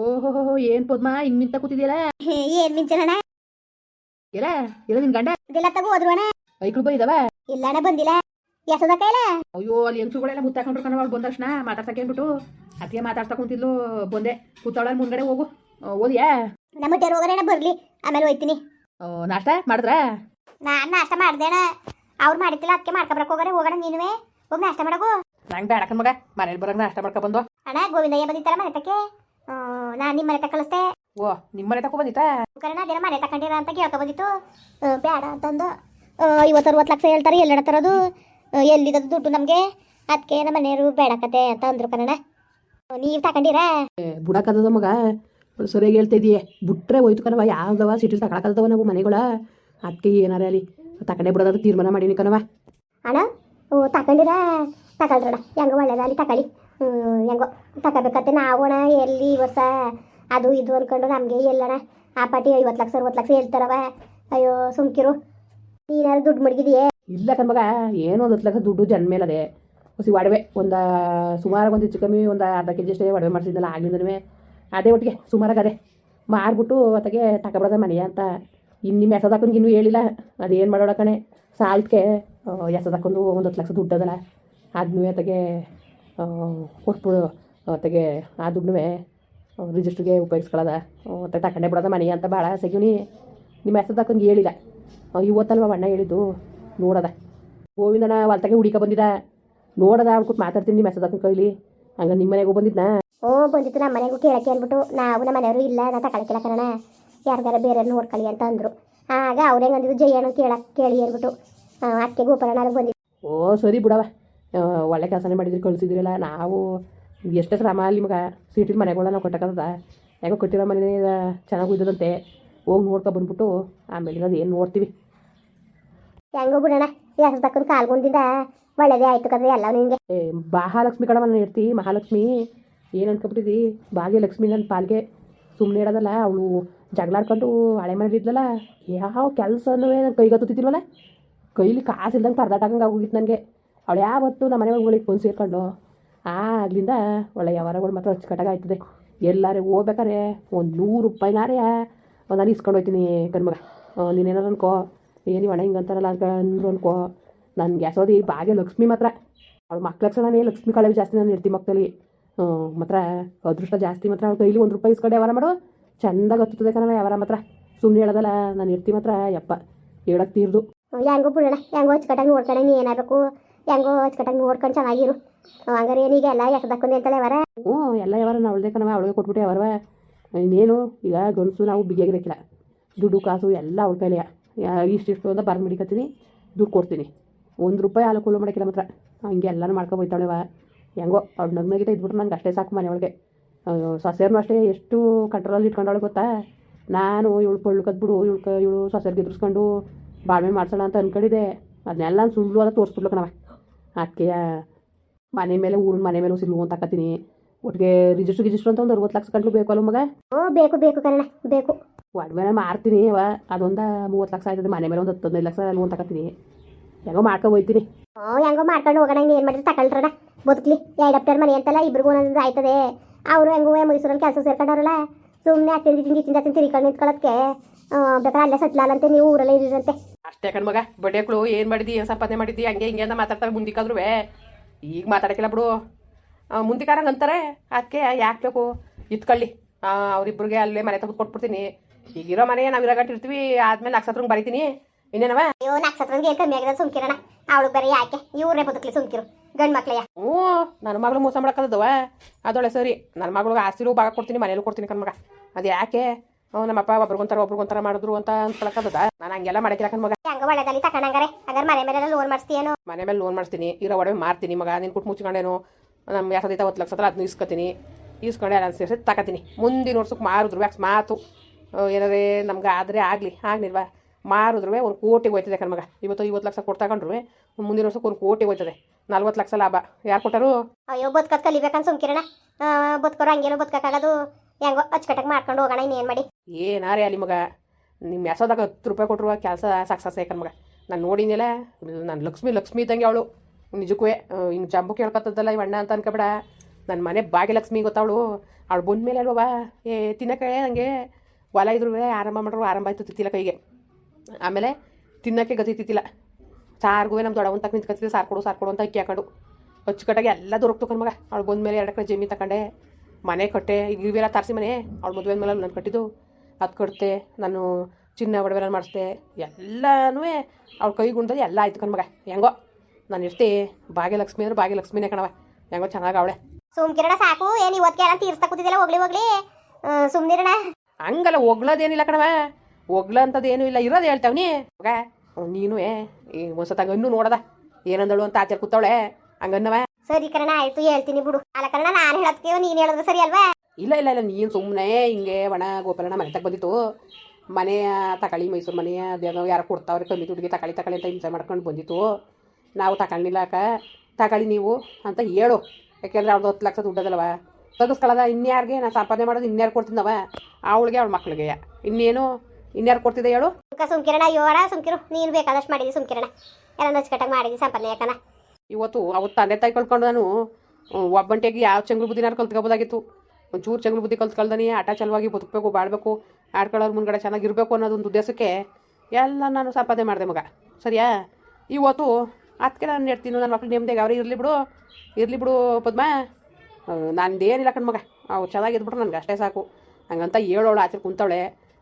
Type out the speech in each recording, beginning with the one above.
ಓಹೋ ಏನ್ ಪದ್ಮ ಹಿಂಗ್ ನಿಂತ ಕೂತಿದ್ಯಲ್ಲ? ಏನ್ ಮಿಂಚನಣ್ಣ ಎಲ್ಲ ಎಲ್ಲ ನಿನ್ ಗಂಡ? ಇದೆಲ್ಲ ತಗೋ ರೂಪಾಯಿ ಐಕ್ಳು ಇಲ್ಲ ಇಲ್ಲಣ್ಣ ಬಂದಿಲ್ಲ. ಎಸದ ಕೈಲ? ಅಯ್ಯೋ ಅಲ್ಲಿ ಹೆಂಗ್ಸುಗಳೆಲ್ಲ ಮುತ್ತಾಕೊಂಡ್ರು ಕಣ ಅವ್ಳು ಬಂದ ತಕ್ಷಣ ಮಾತಾಡ್ಸಕ್ಕೆ ಅಂದ್ಬಿಟ್ಟು ಅತ್ತಿಗೆ ಮಾತಾಡ್ತಾ ಕುಂತಿದ್ಲು ಬಂದೆ. ಕೂತಾಳ ಮುಂದ್ಗಡೆ ಹೋಗು. ಓದಿಯ? ನಮ್ಮ ಟೇರ್ ಹೋಗೋಣ ಬರ್ಲಿ. ಆಮೇಲೆ ಹೋಯ್ತೀನಿ. ನಾಷ್ಟ ಮಾಡಿದ್ರ? ನಾನ್ ನಾಷ್ಟ ಮಾಡ್ದೇಣ ಅವ್ರು ಮಾಡಿದ್ದಿಲ್ಲ ಅದಕ್ಕೆ ಮಾಡ್ಕೊಬರಕ್ ಹೋಗಣ ಹೋಗೋಣ ನೀನುವೆ. ಹೋಗಿ ನಾಷ್ಟ ಮಾಡಗು. ನಂಗೆ ಬೇಡ ಮಗ ಮನೇಲಿ ಬರಂಗ ನಾಷ್ಟ ಮಾಡ್ಕೊ ಬಂದು ಅಣ್ಣ ಗೋವಿಂದಯ್ಯ ಬಂದಿತ್ತಲ್ಲ ಮನೆ ತಕ್ಕೆ? ನಾನು ನಿಮ್ಮ ಮನೆ ಕಳಿಸ್ದೆ. ಓ ನಿಮ್ಮ ಮನೆ ತಕೊ ಬಂದಿತ್ತಾ? ಕರಣ ಅದೇನೋ ಮನೆ ತಕೊಂಡಿರ ಅಂತ ಕೇಳ್ಕೊ ಬಂದಿತ್ತು. ಬೇಡ ಅಂತಂದು. ಐವತ್ತು ಅರವತ್ತು ಲಕ್ಷ ಹೇಳ್ತಾರೆ ಎಲ್ಲೆಡ ತರೋದು. ಎಲ್ಲಿದದು ದುಡ್ಡು ನಮಗೆ? ಅದಕ್ಕೆ ನಮ್ಮ ಮನೆಯವರು ಬೇಡಕತೆ ಅಂತ ಅಂದ್ರು ಕನ್ನಡ ನೀವು ತಕೊಂಡಿರಾ ಬುಡಕದ ಮಗ ಸರಿಯಾಗಿ ಹೇಳ್ತಾ ಇದೀಯ ಬಿಟ್ರೆ ಹೋಯ್ತು ಕಣವ ಯಾವ್ದವ ಸಿಟಿಲ್ ತಗೊಳಕದವ ನಾವು ಮನೆಗಳ? ಅದಕ್ಕೆ ಏನಾರ ಅಲ್ಲಿ? ತಕೊಂಡೇ ಬಿಡೋದು ತೀರ್ಮಾನ ಮಾಡೀನಿ ಕಣವ ಅಣ್ಣ ಓ ತಕೊಂಡಿರ ತಗೊಳ್ರಣ ಹೆಂಗ ಒಳ್ಳೇದ ಅಲ್ಲಿ ತಗೊಳ್ಳಿ ಹೆಂಗೋ ತಗೋಬೇಕತ್ತೆ ನಾವು ಅಣ್ಣ ಎಲ್ಲಿ ಹೊಸ ಅದು ಇದು ಅನ್ಕೊಂಡು ನಮಗೆ ಎಲ್ಲಣ ಆ ಪಾಟಿ ಐವತ್ತು ಲಕ್ಷ, ಅರವತ್ತು ಲಕ್ಷ ಹೇಳ್ತಾರವ. ಅಯ್ಯೋ, ಸುಮ್ಕಿರು. ನೀನಾರು ದುಡ್ಡು ಮಡಗಿದೆಯೇ? ಇಲ್ಲ ಕಣ್ಮಗ ಏನು ಒಂದು ಹತ್ತು ಲಕ್ಷ ದುಡ್ಡು ಜನ ಅದೇ. ಹೊಸಿ ಒಡವೆ, ಒಂದು ಸುಮಾರು ಒಂದು ಹೆಚ್ಚು ಕಮ್ಮಿ, ಒಂದು ಅರ್ಧ ಕೆ ಜಿ ಅಷ್ಟೇ ಒಡವೆ ಮಾಡಿಸಿದ್ನಲ್ಲ ಆಗ್ಲಿಂದನೂ ಅದೇ ಒಟ್ಟಿಗೆ, ಸುಮಾರಾಗಿ ಅದೇ. ಮಾರ್ಬಿಟ್ಟು ಅತ್ತಗೆ ತಗೊಬಿಡೋದ ಮನೆಯ ಅಂತ. ಇನ್ನು ಎಸದಾಕೊಂಡು ಇನ್ನೂ ಹೇಳಿಲ್ಲ. ಅದೇನು ಮಾಡೋಣ ಕಣೆ. ಸಾಲ್ಕೆ ಎಸದಾಕೊಂಡು ಒಂದು ಹತ್ತು ಲಕ್ಷ ದುಡ್ಡು ಅದಲ್ಲ ಅದನ್ನೂ ಅತ್ತಗೆ ಕೊಟ್ಬಿಡು ಅತ್ತಗೆ ಆ ದುಡ್ಡು ರಿಜಿಸ್ಟ್ರಿಗೆ ಉಪಯೋಗಿಸ್ಕೊಳ್ಳೋದ. ಮತ್ತೆ ತಗೊಂಡೇ ಬಿಡೋದ ಮನೆ ಅಂತ ಭಾಳ ಸೆಗಿವ್ನಿ ನಿಮ್ಮ ಹೆಸರು ಹೇಳಿಲ್ಲ. ಹೇಳಿದ ಇವತ್ತಲ್ವ ಅಣ್ಣ ಹೇಳಿದ್ದು? ನೋಡದ. ಗೋವಿಂದಣ್ಣ ಹೊಲ್ತಾಗೆ ಹುಡಿಕ ಬಂದಿದ್ದ ನೋಡದ ಅವ್ರು ಮಾತಾಡ್ತೀನಿ ನಿಮ್ಮ ಹೆಸರು ಕೈಲಿ. ಹಂಗ ನಿಮ್ಮ ಮನೆಗೂ ಬಂದಿದ್ನಾ? ಓ ಬಂದಿತ್ತು. ನಮ್ಮ ಮನೆಗೂ ಕೇಳಕ್ಕೆ ಅಂದ್ಬಿಟ್ಟು ನಾವು ನಮ್ಮ ಮನೆಯವರು ಇಲ್ಲ ನಾ ತಗೊಳಕಿಲ್ಲ ಕಣ ಯಾರಿಗಾರ ಬೇರೆ ನೋಡ್ಕೊಳ್ಳಿ ಅಂತ ಅಂದರು. ಆಗ ಅವ್ರು ಹೆಂಗೆ ಅಂದಿದ್ದು ಜಯ್ಯಣ್ಣ ಕೇಳಕ್ಕೆ ಕೇಳಿ ಅಂದ್ಬಿಟ್ಟು ಅಕ್ಕೆ ಗೋಪರಣ ಬಂದಿದ್ದು ಓ ಸರಿ ಬಿಡವ. ಒಳ್ಳೆ ಕೆಲಸನೇ ಮಾಡಿದ್ರಿ ಕಳಿಸಿದ್ರಲ್ಲ. ನಾವು ಎಷ್ಟೇ ಶ್ರಮ ಅಲ್ಲಿ ನಿಮಗೆ ಸೀಟಿನ ಮನೆಗಳ ನಾವು ಕಟ್ಟಕ್ಕದ ಯಾಕೋ ಕಟ್ಟಿರೋ ಮನೆ ಚೆನ್ನಾಗಿ ಇದ್ದದಂತೆ ಹೋಗಿ ನೋಡ್ಕೊ ಬಂದ್ಬಿಟ್ಟು ಆಮೇಲೆ ಅದು ಏನು ನೋಡ್ತೀವಿ. ಹೆಂಗೋ ಬಿಡೋಣ ಯಾಕೆ ತಕ್ಕಂದು ಕಾಲ್ಗೊಂಡಿದ್ದ ಒಳ್ಳೇದೇ ಆಯ್ತು ಕದ್ರೆ ಎಲ್ಲ ನಿಮಗೆ ಏ ಮಹಾಲಕ್ಷ್ಮಿ ಕಡೆ ನಾನು ಇರ್ತಿ ಮಹಾಲಕ್ಷ್ಮಿ. ಏನು ಅನ್ಕೊಬಿಟ್ಟಿದ್ದಿ ಭಾಗ್ಯಲಕ್ಷ್ಮಿ ನನ್ನ ಪಾಲ್ಗೆ. ಸುಮ್ಮನೆ ಇಡೋದಲ್ಲ ಅವಳು ಜಗಳಾಡ್ಕೊಂಡು ಹಳೆ ಮನೇಲಿ ಇದ್ಲಲ್ಲ ಯಾವ ಕೆಲಸನೂ ನನ್ನ ಕೈಗೆ ಹತ್ತುತ್ತಿಲ್ವಲ್ಲ ಕೈಲಿ ಕಾಸು ಇಲ್ದಂಗೆ ಪರದಾಟಂಗೆ ಆಗೋಗಿತ್ತು ನನಗೆ. ಅವಳು ಯಾವತ್ತು ನಮ್ಮ ಮನೆ ಒಳಗೆ ಬಂದು ಸೇರ್ಕೊಂಡು ಆಗ್ಲಿಂದ ಒಳ್ಳೆ ವ್ಯವಹಾರಗಳು ಮಾತ್ರ ಅಚ್ಚುಕಟ್ಟಾಗಿ ಆಯ್ತದೆ. ಎಲ್ಲಾರೆ ಹೋಗ್ಬೇಕಾರೆ ಒಂದು ನೂರು ರೂಪಾಯಿನಾರೇ ನಾನು ಇಸ್ಕೊಂಡು ಹೋಗ್ತೀನಿ ಕಣ್ಮಗ ನೀನೇನಾರು ಅನ್ಕೋ. ಏನು ಒಣ ಹಿಂಗೆ ಅಂತಾರಲ್ಲ ಅಂದ್ರು ಅನ್ಕೋ. ನನಗೆ ಗ್ಯಾಸೋದಿ ಬಾಗೆ ಲಕ್ಷ್ಮಿ ಮಾತ್ರ. ಅವ್ಳು ಮಕ್ಳ ಲಕ್ಷಣನೇ ಲಕ್ಷ್ಮಿ ಕಳವಿ ಜಾಸ್ತಿ ನಾನು ಇರ್ತೀನಿ ಮಕ್ಕಳಲ್ಲಿ ಮಾತ್ರ ಅದೃಷ್ಟ ಜಾಸ್ತಿ ಮಾತ್ರ. ಅವ್ಳು ಕೈಲಿ ಒಂದು ರೂಪಾಯಿ ಇಸ್ಕೊಂಡು ವ್ಯವಹಾರ ಮಾಡು. ಚಂದಾಗಿ ಹತ್ತುತ್ತದೆ ಕಣ ವ್ಯವಹಾರ ಮಾತ್ರ. ಸುಮ್ಮನೆ ಹೇಳೋದಲ್ಲ, ನಾನು ಇರ್ತೀನಿ ಮಾತ್ರ ಯಪ್ಪ. ಹೇಳಕ್ಕೆ ತೀರ್ದು. ಹೆಂಗೋ ಬಿಡೋಣ ಹೆಂಗೋ ಅಚ್ಚುಕಟ್ಟಾಗಿ ನೋಡ್ಕೊಂಡು ನೀ ಏನಾಗಬೇಕು ಹೆಂಗೋ ಅಚ್ಚುಕಟ್ಟಾಗಿ ನೋಡ್ಕೊಂಡು ಚೆನ್ನಾಗಿರು. ಹಂಗಾರೆ ಏನೀಗ ಎಲ್ಲ ಯಾಕೆ ತಕ್ಕೊಂಡೆ ಅಂತಲೇ ಅವರ ಹ್ಞೂ, ಎಲ್ಲ ವ್ಯವಹಾರ ಅವಳದೇ ಕಣವ ಅವಳಿಗೆ ಕೊಟ್ಬಿಟ್ಟೆ ಅವರವ ಇನ್ನೇನು, ಈಗ ಗಂಡಸು ನಾವು ಬಿಗಿಯಾಗಿರಕ್ಕಿಲ್ಲ ದುಡ್ಡು, ಕಾಸು ಎಲ್ಲ ಅವಳ ಕೈಲಿ ಇಷ್ಟಿಷ್ಟು ಅಂತ ಬರ್ದು ಮಡಿಕತ್ತೀನಿ, ದುಡ್ಡು ಕೊಡ್ತೀನಿ. ಒಂದು ರೂಪಾಯಿ ಹಾಲು ಕೂಲು ಮಾತ್ರ. ಹಂಗೆ ಎಲ್ಲನೂ ಮಾಡ್ಕೊಬೋಯ್ತಾಳೆವ ಹೆಂಗೋ, ಅವ್ಳು ನಗ್ನಗಿತ ಇದ್ಬಿಟ್ರೆ ನಂಗೆ ಅಷ್ಟೇ ಸಾಕು ಮನೆ ಒಳಗೆ. ಸೊಸೆರ್ನೂ ಅಷ್ಟೇ ಎಷ್ಟು ಕಂಟ್ರೋಲಲ್ಲಿ ಇಟ್ಕೊಂಡವಳು ಗೊತ್ತಾ? ನಾನು ಇವಳು ಕದ್ಬಿಡು, ಇವಳು ಇವಳು ಸೊಸೆರ್ಗೆ ಎದುರಿಸ್ಕೊಂಡು ಬಾಳ್ಮೆ ಮಾಡ್ಸೋಣ ಅಂತ ಅಂದ್ಕೊಂಡಿದ್ದೆ ಅದನ್ನೆಲ್ಲ ಸುಳ್ಳು ಅದ ತೋರಿಸ್ಬಿಡ್ಲು ಕಣವ ಅದಕ್ಕೆ ಮನೆ ಮೇಲೆ ಊರಿನ ಮನೆ ಮೇಲೆ ಸಿಲ್ಲು ಅಂತ ಹಾಕತ್ತೀನಿ ಒಟ್ಟಿಗೆ ರಿಜಿಸ್ಟ್ರ್ ಗಿಜಿಸ್ಟ್ರ್ ಅಂತ ಒಂದು ಅರವತ್ತು ಲಕ್ಷ ಗಂಟ್ಲು ಬೇಕು ಅಲ್ಲ ಮಗ? ಹ್ಞೂ ಬೇಕು ಬೇಕು ಕಣ ಬೇಕು. ಒಡವೆ ಮಾರ್ತೀನಿ ಅವ ಅದೊಂದು ಮೂವತ್ತು ಲಕ್ಷ ಆಯ್ತದೆ ಮನೆ ಮೇಲೆ ಒಂದು ಹತ್ತು ಹದಿನೈದು ಲಕ್ಷ ಲೋನ್ ತಗೋತೀನಿ ಹೆಂಗೋ ಮಾಡ್ಕೊಂಡು ಹೋಯ್ತೀನಿ. ಹ್ಞೂ ಹೆಂಗೋ ಮಾಡ್ಕೊಂಡು ಹೋಗೋಣ ಏನು ಮಾಡಿದ್ರೆ ತಗೊಳ್ರಣ ಬದುಕಲಿ ಎರಡು ಅಪ್ಟರ್ ಮನೆ ಅಂತಲ್ಲ ಇಬ್ರಿಗೂ ಒಂದೊಂದು ಆಯ್ತದೆ. ಅವರು ಹೆಂಗೋ ಮೈಸೂರಲ್ಲಿ ಕೆಲಸ ಸೇರ್ಕೊಂಡವ್ರಲ್ಲ ಸುಮ್ಮನೆ ಅತ್ತಿಂದ ತಿಂದು ತಿಂದ ತಿಂದು ತಿರ್ಕೊಂಡು ನಿಂತ್ಕೊಳ್ಳೋದಕ್ಕೆ ಬೇಕಾದ್ರೆ ಅಲ್ಲೇ ಸಟ್ಲಾಲಂತೆ ನೀವು ಊರಲ್ಲೇ ಇರಂತೆ ಅಷ್ಟೇ ಕಣ್ ಮಗ. ಬಡ್ಡೆಕ್ಳು ಏನು ಮಾಡಿದ್ದಿ ಏನು ಸಂಪಾದನೆ ಮಾಡಿದ್ದಿ ಹಂಗೆ ಹಿಂಗೆ ಅಂತ ಮಾತಾಡ್ತಾರೆ ಮುಂದಿಕ್ಕಾದ್ರೂ ಈಗ ಮಾತಾಡಕ್ಕಿಲ್ಲ ಬಿಡು. ಮುಂದಿಕಾರಂಗೆ ಅಂತಾರೆ. ಅದಕ್ಕೆ ಯಾಕೆ ಬೇಕು? ಇತ್ಕೊಳ್ಳಿ ಅವರಿಬ್ರಿಗೆ ಅಲ್ಲೇ ಮನೆ ತೆಗೆದು ಕೊಟ್ಬಿಡ್ತೀನಿ. ಈಗಿರೋ ಮನೆ ನಾವು ಇರೋ ಗಂಟೆ ಇರ್ತೀವಿ ಆದ್ಮೇಲೆ ನಕ್ಷತ್ರಂಗೆ ಬರಿತೀನಿ. ಇನ್ನೇನವ? ಅಯ್ಯೋ ನಕ್ಷತ್ರನಿಗೆ ಏನು ಕಮ್ಮಿ ಆಗಿದೆ ಸುಮ್ಕಿರಣ. ಅವಳಿಗೆ ಬೇರೆ ಯಾಕೆ? ಇವ್ರೇ ಬದುಕ್ಲಿ ಸುಮ್ಕಿರು. ಗಂಡು ಮಕ್ಳೆಯ ಹ್ಞೂ ನನ್ನ ಮಗಳು ಮೋಸ ಮಾಡಕ್ಕದವ ಅದೊಳೆ ಸರಿ. ನನ್ನ ಮಗಳಿಗೆ ಆಸ್ತಿಲೂ ಭಾಗ ಕೊಡ್ತೀನಿ ಮನೇಲಿ ಕೊಡ್ತೀನಿ ಕಣ್ಮಗ ಅದು ಯಾಕೆ ನಮ್ಮಪ್ಪ ಒಬ್ರು ಕುಂತಾರ ಮಾಡಿದ್ರು ಅಂತ ಅನ್ಕೊಳಕ್ಕದ ನಾನು ಹಂಗೆಲ್ಲ ಮಾಡಕ್ಕಿಲ್ಲ ಮಗ. ಹಂಗ ಒಳ್ಳೆದಲ್ಲಿ ತಕೊಂಡಂಗಾರೆ ಹಂಗಾರೆ. ಮನೆ ಮೇಲೆ ಲೋನ್ ಮಾಡಿಸ್ತೀಯೇನು? ಮನೆ ಮೇಲೆ ಲೋನ್ ಮಾಡಿಸ್ತೀನಿ. ಇರೋ ಒಡವೆ ಮಾರ್ತೀನಿ ಮಗ. ನಿನ್ನ ಕುಟ್ ಮುಚ್ಕೊಂಡೇನು? ನಮ್ಮ ಯಾವ್ದೈತೆ ಹೊತ್ತು ಲಕ್ಷ ಹತ್ರ ಅದನ್ನ ಇಸ್ಕೊತೀನಿ. ಇಸ್ಕೊಂಡೆ ನಾನು ಸೇರಿಸಿ ತಗೋತೀನಿ ಮುಂದಿನ ವರ್ಷಕ್ಕೆ ಮಾರಿದ್ರು ಮಾತು. ಏನಾರೇ ನಮ್ಗೆ ಆದರೆ ಆಗಲಿ ಆಗ್ಲಿಲ್ವಾ? ಮಾರಿದ್ರು ಒಂದು ಕೋಟಿಗೆ ಹೋಯ್ತದೆ ಮಗ. ಇವತ್ತು ಐವತ್ತು ಲಕ್ಷ ಕೊಟ್ಟು ತಗೊಂಡ್ರು ಮುಂದಿನ ವರ್ಷಕ್ಕೆ ಒಂದು ಕೋಟಿಗೆ ಹೋಯ್ತದೆ. ನಲ್ವತ್ತು ಲಕ್ಷ ಲಾಭ. ಯಾರು ಕೊಟ್ಟರು? ಅಯ್ಯೋ ಬದುಕಲಿಬೇಕಂತ ಕಲಿಬೇಕಂತ ಸುಮ್ಕಿರಣ. ಬದುಕೋರು ಹಂಗೇನೋ ಬದುಕಕ್ಕಾಗದು. ಹೆಂಗೋ ಅಚ್ಚುಕಟ್ಟಾಗಿ ಮಾಡ್ಕೊಂಡು ಹೋಗೋಣ, ಇನ್ನೇನು ಮಾಡಿ? ಏನಾರೇ ಅಲ್ಲಿ ಮಗ? ನಿಮ್ಮ ಮೆಸೋದಾಗ ಹತ್ತು ರೂಪಾಯಿ ಕೊಟ್ಟಿರುವ ಕೆಲಸ ಸಕ್ಸಸ್ ಆಯ್ಕನ್ ಮಗ. ನಾನು ನೋಡಿನಿಲ್ಲ. ನಾನು ಲಕ್ಷ್ಮಿ ಲಕ್ಷ್ಮಿ ಇದ್ದಂಗೆ ಅವಳು. ನಿಜಕ್ಕೂ ಹಿಂಗೆ ಜಂಬು ಕೇಳ್ಕೊತದಲ್ಲ ಈ ಅಣ್ಣ ಅಂತ ಅನ್ಕೊಬೇಡ. ನನ್ನ ಮನೆ ಭಾಗ್ಯಲಕ್ಷ್ಮಿ ಗೊತ್ತವಳು ಅವಳು? ಬಂದ ಮೇಲೆ ಅಲ್ವಾ ಏ, ತಿನ್ನಕ್ಕೆ ನನಗೆ ಹೊಲ ಇದ್ರು ಆರಂಭ ಮಾಡ್ರು ಆರಂಭ ಆಯ್ತು ತಿತ್ತಿಲ್ಲ ಕೈಗೆ. ಆಮೇಲೆ ತಿನ್ನಕ್ಕೆ ಗತಿ ತಿತ್ತಿಲ್ಲ. ಸಾರ್ಗೂ ನಮ್ಮ ದೊಡ್ಡವನ್ ತಕ್ಕ ನಿಂತ್ಕೊತಿದ್ದೆ, ಸಾರು ಕೊಡು, ಸಾರು ಅಂತ ಅಕ್ಕಿ ಹಾಕೊಂಡು ಅಚ್ಚುಕಟ್ಟಾಗಿ ಎಲ್ಲ ದೊರಕ್ತು ಮಗ. ಅವಳು ಬಂದ ಮೇಲೆ ಎರಡು ಕಡೆ ಜಮೀನು ತಗೊಂಡೆ ಮನೆ ಕಟ್ಟೆ ಈಗ ಇವೆಲ್ಲ ತರಿಸಿ ಮನೆ ಅವ್ಳು ಮದುವೆ ಮೇಲೆ ನಾನು ಕಟ್ಟಿದ್ದು ಅದು ಕಟ್ತೆ ನಾನು ಚಿನ್ನ ಒಡವೆಲ್ಲ ಮಾಡಿಸ್ದೆ ಎಲ್ಲನೂ ಅವ್ಳ ಕೈ ಗುಂಡದ ಎಲ್ಲ ಆಯ್ತು ಕಣ್ಮಗ ಹೆಂಗೋ ನಾನು ಇರ್ತಿ ಭಾಗ್ಯಲಕ್ಷ್ಮಿ ಅಂದ್ರೆ ಭಾಗ್ಯಲಕ್ಷ್ಮಿನೇ ಕಣವ ಹೆಂಗೋ ಚೆನ್ನಾಗಿ ಅವಳೆ. ಸುಮ್ಕಿರಣ ಸಾಕು ಏನು ಇವತ್ತಿಗೆ ಎಲ್ಲ ತೀರ್ಸ್ತಾ ಕೂತಿದ್ದಿಲ್ಲ ಹೋಗ್ಲಿ ಹೋಗ್ಲಿ. ಸುಮ್ನಿರಣ. ಹಂಗಲ್ಲ ಒಗ್ಳೋದೇನಿಲ್ಲ ಕಣವ ಒಗ್ಲ ಅಂತದೇನು ಇಲ್ಲ ಇರೋದು ಹೇಳ್ತಾವ್ನಿ ಮಗ ನೀನು ಈ ಒಂದ್ಸತ ಇನ್ನೂ ನೋಡದ. ಏನಂದಳು ಅಂತ ಆಚೆ ಕೂತವಳೆ ಹಂಗನ್ನವ. ಸರಿ ಕರಣ ಆಯ್ತು ಹೇಳ್ತೀನಿ ಬಿಡು. ಅಲ್ಲ ಕರಣ ನಾನು ಹೇಳೋದಕ್ಕೆ ನೀನು ಹೇಳಿದ್ರೆ ಸರಿ ಅಲ್ವಾ? ಇಲ್ಲ ಇಲ್ಲ ಇಲ್ಲ ನೀನು ಸುಮ್ಮನೆ ಹಿಂಗೆ ಒಣ ಗೋಪಾಲಣ್ಣ ಮನೆ ತಗ ಬಂದಿತ್ತು. ಮನೆಯ ತಕಳಿ ಮೈಸೂರು ಮನೆಯ ಅದೇನೋ ಯಾರು ಕೊಡ್ತಾವ್ರೆ ಕಮ್ಮಿ ದುಡ್ಡಿಗೆ ತಕಳಿ ತಕಳಿ ಅಂತ ಹಿಂಸೆ ಮಾಡ್ಕೊಂಡು ಬಂದಿತ್ತು. ನಾವು ತಗೊಳ್ಳಿಲ್ಲ ಅಕ್ಕ. ತಕಳಿ ನೀವು ಅಂತ ಹೇಳು. ಯಾಕೆಂದ್ರೆ ಅವ್ರದ್ದು ಹತ್ತು ಲಕ್ಷ ದುಡ್ಡದಲ್ವ? ತೆಗಿಸ್ಕೊಳ್ಳೋದ ಇನ್ಯಾರಿಗೆ? ನಾನು ಸಂಪಾದನೆ ಮಾಡೋದು ಇನ್ಯಾರು ಕೊಡ್ತಿದ್ದವ ಅವಳಿಗೆ ಅವಳ ಮಕ್ಳಿಗೆ. ಇನ್ನೇನು? ಇನ್ಯಾರು ಕೊಡ್ತಿದ್ದೆ ಹೇಳು? ಸುಮ್ಕ ಸುಮ್ಕಿರಣ ಅಯ್ಯೋ ಅಣ್ಣ ಸುಮ್ಕಿರು. ನೀನು ಬೇಕಾದಷ್ಟು ಮಾಡಿದಿ ಸುಮ್ಕಿರಣ. ಎಲ್ಲ ನಚ್ಕಟ್ಟಾಗಿ ಮಾಡಿದಿ ಸಂಪಾದನೆ ಯಾಕನ ಇವತ್ತು ಅವತ್ತು ತಂದೆ ತಾಯಿ ಕಳ್ಕೊಂಡು ನಾನು ಒಬ್ಬಂಟಿಯಾಗಿ ಯಾವ ಚಂಗ್ಳು ಬುದ್ಧಿನಾರು ಕಲ್ತ್ಕೋಬೋದಾಗಿತ್ತು. ಒಂಚೂರು ಚಂಗ್ಳು ಬುದ್ಧಿ ಕಲ್ತ್ಕೊಳ್ದಾನೆ, ಆಟ ಚಲುವಾಗಿ ಬದುಕಬೇಕು, ಬಾಳ್ಬೇಕು, ಆಡ್ಕೊಳ್ಳೋರು ಮುಂದ್ಗಡೆ ಚೆನ್ನಾಗಿರ್ಬೇಕು ಅನ್ನೋದೊಂದು ಉದ್ದೇಶಕ್ಕೆ ಎಲ್ಲ ನಾನು ಸಂಪಾದನೆ ಮಾಡಿದೆ ಮಗ. ಸರಿಯಾ? ಇವತ್ತು ಅದಕ್ಕೆ ನಾನು ಹೇಳ್ತೀನಿ ನನ್ನ ಮಕ್ಳು ನೆಮ್ಮದಿಗೆ ಅವ್ರಿಗೆ ಇರಲಿ ಬಿಡು ಇರಲಿ ಬಿಡು ಪದ್ಮ. ನಂದೇನಿಲ್ಲ ಕಣ್ ಮಗ. ಅವು ಚೆನ್ನಾಗಿ ಇದ್ಬಿಟ್ರೆ ನನಗೆ ಅಷ್ಟೇ ಸಾಕು. ಹಂಗಂತ ಹೇಳೋಳು ಆಚೆ ಕುಂತವಳೆ.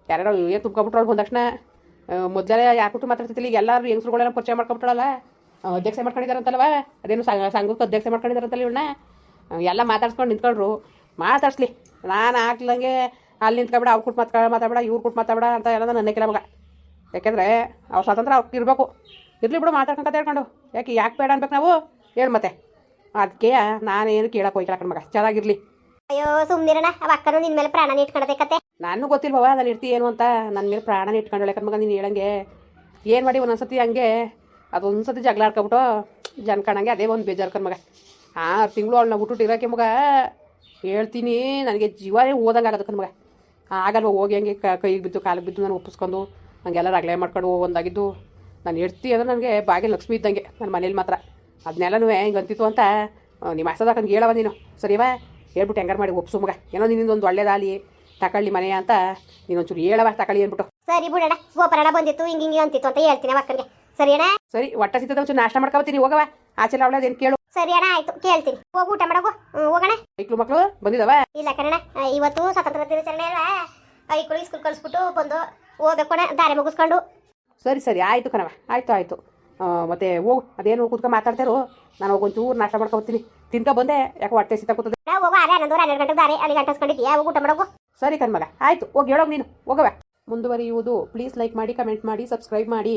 ಯಾರ್ಯಾರು ಏನು ತುಂಬ್ಕೊಂಬಿಟ್ರಳು ಬಂದ ತಕ್ಷಣ. ಮೊದಲೇ ಯಾರು ಕೊಟ್ಟು ಮಾತಾಡ್ತಿಲ್ಲ ಈಗ ಎಲ್ಲರೂ ಹೆಂಗಸ್ರುಗಳೆಲ್ಲ ಪರಿಚಯ ಮಾಡ್ಕೊಂಬಿಟ್ರಲ್ಲ ಅಧ್ಯಕ್ಷ ಮಾಡ್ಕೊಂಡಿದ್ದಾರಂತಲ್ವ ಅದೇನು ಸಂಘ ಸಂಘಕ್ಕೆ ಅಧ್ಯಕ್ಷ ಮಾಡ್ಕೊಂಡಿದ್ದಾರಂತಲ್ಲ ಇವಳನ್ನ? ಎಲ್ಲ ಮಾತಾಡ್ಸ್ಕೊಂಡು ನಿಂತ್ಕೊಂಡ್ರು. ಮಾತಾಡ್ಸ್ಲಿ. ನಾನು ಹಾಕ್ಲಂಗೆ ಅಲ್ಲಿ ನಿಂತ್ಕೊಬೇಡ ಅವ್ರು ಕೊಟ್ಟು ಮಾತಾಡ ಮಾತಾಡಬೇಡ ಇವ್ರು ಕೊಟ್ಟು ಮಾತಾಡ ಅಂತ ಎಲ್ಲ ನನ್ನ ಕೆಲ ಮಗ. ಯಾಕೆಂದರೆ ಅವ್ರ ಸ್ವಾತಂತ್ರ್ಯ ಅವ್ರಿಗೆ ಇರಬೇಕು. ಇರಲಿ ಬಿಡು ಮಾತಾಡ್ಕೊಂಡು ಕತೆ ಹೇಳ್ಕೊಂಡು. ಯಾಕೆ ಯಾಕೆ ಬೇಡ ಅನ್ಬೇಕು ನಾವು? ಹೇಳು ಮತ್ತೆ. ಅದಕ್ಕೆ ನಾನೇನು ಕೇಳಕ್ಕೆ ಹೋಗಿ ಕೇಳಕ್ಕೆ ಮಗ. ಚೆನ್ನಾಗಿರಲಿ. ಅಯ್ಯೋ ಸುಮ್ಮನಿರಣ ಅವ ಅಕ್ಕನು ನಿನ್ನ ಮೇಲೆ ಪ್ರಾಣ ಇಟ್ಕೊಳತೆ ಕತೆ. ನಾನು ಗೊತ್ತಿಲ್ವವ ನಾನು ಇರ್ತಿ ಏನು ಅಂತ? ನನ್ನ ಮೇಲೆ ಪ್ರಾಣನ ಇಟ್ಕೊಂಡಳೆ ಮಗ ನೀನು ಹೇಳಂಗೆ. ಏನು ಮಾಡಿ ಒಂದೊಂದ್ಸತಿ ಹಂಗೆ? ಅದೊಂದು ಸತಿ ಜಗಳ ಆಡ್ಕೊಬಿಟ್ಟು ಜನ ಕಾಣಂಗೆ ಅದೇ ಒಂದು ಬೇಜಾರು ಮಗ. ಆರು ತಿಂಗಳು ಅವಳನ್ನ ಬಿಟ್ಟು ಇರೋಕೆ ಮಗ, ಹೇಳ್ತೀನಿ ನನಗೆ ಜೀವನೇ ಓದಂಗೆ ಆಗೋದು ಮಗ. ಆಗಲ್ವ ಹೋಗಿ ಹಂಗೆ ಕೈಗೆ ಬಿದ್ದು ಕಾಲಿಗೆ ಬಿದ್ದು ನಾನು ಒಪ್ಪಿಸ್ಕೊಂಡು ಹಂಗೆಲ್ಲ ರಗಳೆ ಮಾಡ್ಕೊಂಡು ಒಂದಾಗಿದ್ದು. ನಾನು ಎಡ್ತಿ ಅಂದ್ರೆ ನನಗೆ ಬಾಗಿ ಲಕ್ಷ್ಮಿ ಇದ್ದಂಗೆ ನನ್ನ ಮನೇಲಿ ಮಾತ್ರ. ಅದನ್ನೆಲ್ಲನೂ ಹಿಂಗೆ ಅಂತಿತ್ತು ಅಂತ ನಿಮ್ಮ ಹಸದಾಕಂಗೆ ಹೇಳವ ನೀನು. ಸರಿವಾ ಹೇಳ್ಬಿಟ್ಟು ಹೆಂಗಾರು ಮಾಡಿ ಒಪ್ಸು ಮಗ. ಏನೋ ನಿನ್ನಿಂದ ಒಂದು ಒಳ್ಳೇದಾಗಲಿ ತಗೊಳ್ಳಿ ಮನೆ ಅಂತ ನೀನೊಂಚೂರು ಹೇಳವ ತಗೊಳ್ಳಿ ಅಂದ್ಬಿಟ್ಟು. ಸರಿ ಬಿಡಣ, ಗೋಪರಣ ಬಂದಿತ್ತು, ಹಿಂಗೆ ಹಿಂಗೆ ಅಂತಿತ್ತು ಅಂತ ಹೇಳ್ತೀನಿ ಅಕ್ಕನಿಗೆ. ಸರಿ ಅಣ್ಣ. ಸರಿ ಒಟ್ಟ ಸಿಗ್ತದೆ ಒಂಚೂರು ನಾಷ್ಟ ಮಾಡ್ಕೊಬತ್ತೀನಿ ಹೋಗವ ಆಚೆ ಅವಳದೇನು ಕೇಳು. ಸರಿ ಅಣ್ಣ ಆಯ್ತು. ಕೇಳ್ತೀನಿ. ಹೋಗಿ ಊಟ ಮಾಡಗು. ಹೋಗೋಣ ಮೈಕ್ಳು ಮಕ್ಕಳು ಬಂದಿದಾವ? ಇಲ್ಲ ಕಣ ಇವತ್ತು ಸ್ವತಂತ್ರ ದಿನಾಚರಣೆ ಅಲ್ವಾ? ಐಕ್ಳು ಸ್ಕೂಲ್ ಕಳಿಸ್ಬಿಟ್ಟು ಬಂದು ಹೋಗ್ಬೇಕು ಅಣ್ಣ ದಾರಿ ಮುಗಿಸ್ಕೊಂಡು. ಸರಿ ಸರಿ ಆಯ್ತು ಕಣವ ಆಯ್ತು ಆಯ್ತು. ಮತ್ತೆ ಹೋಗು ಅದೇನು ಕೂತ್ಕೊಂಡು ಮಾತಾಡ್ತಾರೋ? ನಾನು ಒಂಚೂರು ನಾಷ್ಟ ಮಾಡ್ಕೊಬತ್ತೀನಿ. ತಿಂತ ಬಂದೆ ಯಾಕೆ ಹೊಟ್ಟೆ ಸಿತ ಕೂತದೆ. ಹೋಗೋ ಅರೆ ಹನ್ನೊಂದು ಹನ್ನೆರಡು ಗಂಟೆ ದಾರಿ ಅಲ್ಲಿ ಗಂಟಸ್ಕೊಂಡಿದ್ದೀಯಾ ಹೋಗಿ ಊಟ ಮಾಡೋಗು. ಸರಿ ಕಣ್ಮಗ ಆಯ್ತು. ಹೋಗಿ ಹೇಳೋಗಿ ನೀನು. ಹೋಗವ ಮುಂದುವರಿಯುವುದು ಪ್ಲೀಸ್ ಲೈಕ್ ಮಾಡಿ ಕಮೆಂಟ್ ಮಾಡಿ ಸಬ್ಸ್ಕ್ರೈಬ್ ಮಾಡಿ.